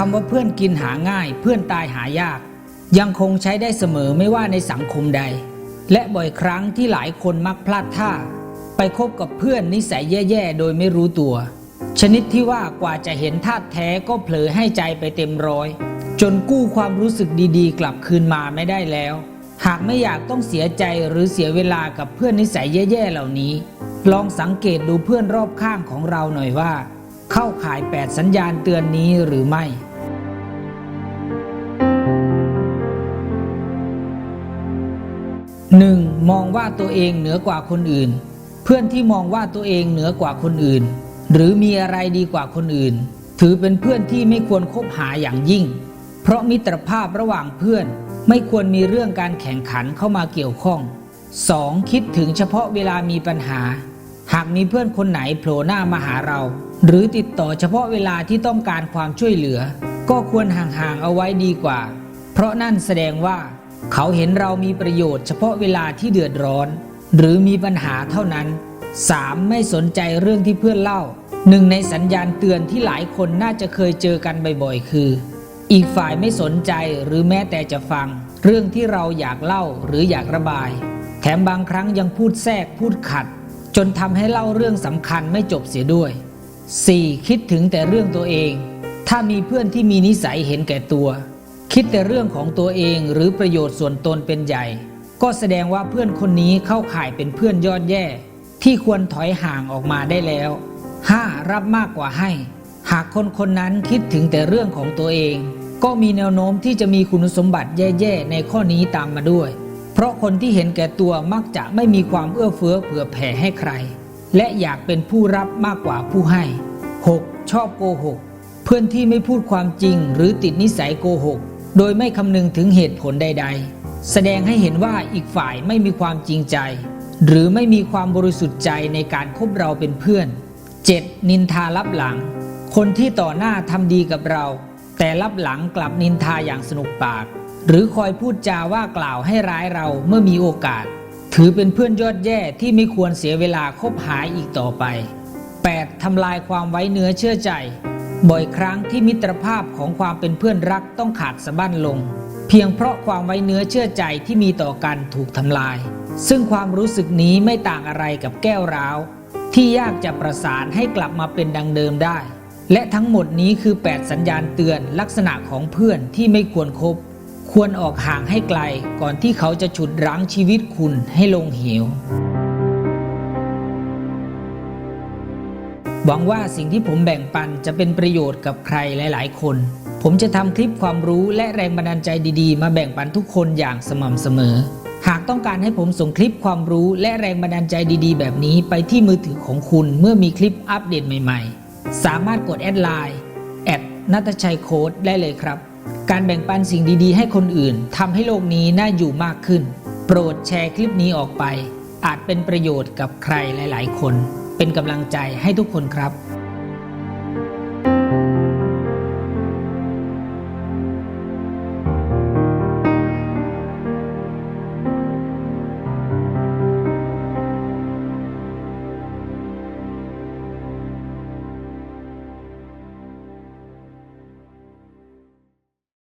คำว่าเพื่อนกินหาง่าย เพื่อนตายหายาก ยังคงใช้ได้เสมอไม่ว่าในสังคมใด และบ่อยครั้งที่หลายคนมักพลาดท่า ไปคบกับเพื่อนนิสัยแย่ๆ โดยไม่รู้ตัว ชนิดที่ว่ากว่าจะเห็นท่าตุแท้ก็เผลอให้ใจไปเต็มร้อย จนกู้ความรู้สึกดีๆ กลับคืนมาไม่ได้แล้ว หากไม่อยากต้องเสียใจหรือเสียเวลากับเพื่อนนิสัยแย่ๆเหล่านี้ ลองสังเกตดูเพื่อนรอบข้างของเราหน่อยว่า เข้าข่าย 8 สัญญาณเตือนนี้หรือไม่ 1. มองว่าตัวเองเหนือกว่าคนอื่น เพื่อนที่มองว่าตัวเองเหนือกว่าคนอื่น หรือมีอะไรดีกว่าคนอื่น ถือเป็นเพื่อนที่ไม่ควรคบหาอย่างยิ่ง เพราะมิตรภาพระหว่างเพื่อนไม่ควรมีเรื่องการแข่งขันเข้ามาเกี่ยวข้อง 2. คิดถึงเฉพาะเวลามีปัญหา หากมีเพื่อนคนไหนโผล่หน้ามาหาเรา หรือติดต่อเฉพาะเวลาที่ต้องการความช่วยเหลือ ก็ควรห่างๆเอาไว้ดีกว่า เพราะนั่นแสดงว่า เขาเห็นเรามีประโยชน์เฉพาะเวลาที่เดือดร้อน หรือมีปัญหาเท่านั้น 3. ไม่สนใจเรื่องที่เพื่อนเล่าหนึ่งในสัญญาณเตือนที่หลายคนน่าจะเคยเจอกันบ่อยๆ คือ อีกฝ่ายไม่สนใจหรือแม้แต่จะฟัง เรื่องที่เราอยากเล่าหรืออยากระบาย แถมบางครั้งยังพูดแทรกพูดขัด จนทำให้เล่าเรื่องสำคัญไม่จบเสียด้วย 4. คิดถึงแต่เรื่องตัวเอง ถ้ามีเพื่อนที่มีนิสัยเห็นแก่ตัว คิดแต่เรื่องของตัวเองหรือประโยชน์ส่วนตนเป็นใหญ่ ก็แสดงว่าเพื่อนคนนี้เข้าข่ายเป็นเพื่อนยอดแย่ ที่ควรถอยห่างออกมาได้แล้ว 5. รับมากกว่าให้ หากคนคนนั้นคิดถึงแต่เรื่องของตัวเอง ก็มีแนวโน้มที่จะมีคุณสมบัติแย่ๆในข้อนี้ตามมาด้วย เพราะคนที่เห็นแก่ตัวมักจะไม่มีความเอื้อเฟื้อเผื่อแผ่ให้ใคร และอยากเป็นผู้รับมากกว่าผู้ให้ 6. ชอบโกหก เพื่อนที่ไม่พูดความจริง หรือติดนิสัยโกหก โดยไม่คำนึงถึงเหตุผลใด ๆ แสดงให้เห็นว่าอีกฝ่ายไม่มีความจริงใจ หรือไม่มีความบริสุทธิ์ใจในการคบเราเป็นเพื่อน 7. นินทาลับหลัง คนที่ต่อหน้าทำดีกับเรา แต่ลับหลังกลับนินทาอย่างสนุกปาก หรือคอยพูดจาว่ากล่าวให้ร้ายเราเมื่อมีโอกาส ถือเป็นเพื่อนยอดแย่ที่ไม่ควรเสียเวลาคบหาอีกต่อไป 8. ทำลายความไว้เนื้อเชื่อใจ บ่อยครั้งที่มิตรภาพของความเป็นเพื่อนรักต้องขาดสะบั้นลง เพียงเพราะความไว้เนื้อเชื่อใจที่มีต่อกันถูกทำลาย ซึ่งความรู้สึกนี้ไม่ต่างอะไรกับแก้วร้าว ที่ยากจะประสานให้กลับมาเป็นดังเดิมได้ และทั้งหมดนี้คือ 8 สัญญาณเตือนลักษณะของเพื่อนที่ไม่ควรครบ ควรออกห่างให้ไกลก่อนที่เขาจะฉุดรั้งชีวิตคุณให้ลงเหว หวังว่าสิ่งที่ผมแบ่งปันจะเป็นประโยชน์กับใครหลาย ๆ คน ผมจะทำคลิปความรู้และแรงบันดาลใจดีๆ มาแบ่งปันทุกคนอย่างสม่ำเสมอ หากต้องการให้ผมส่งคลิปความรู้และแรงบันดาลใจดีๆ แบบนี้ไปที่มือถือของคุณเมื่อมีคลิปอัปเดตใหม่ ๆ สามารถกดแอดไลน์แอดนัทชัยโค้ดได้เลยครับ การแบ่งปันสิ่งดีๆ ให้คนอื่นทำให้โลกนี้น่าอยู่มากขึ้น โปรดแชร์คลิปนี้ออกไป อาจเป็นประโยชน์กับใครหลาย ๆ คน เป็นกำลังใจให้ทุกคนครับ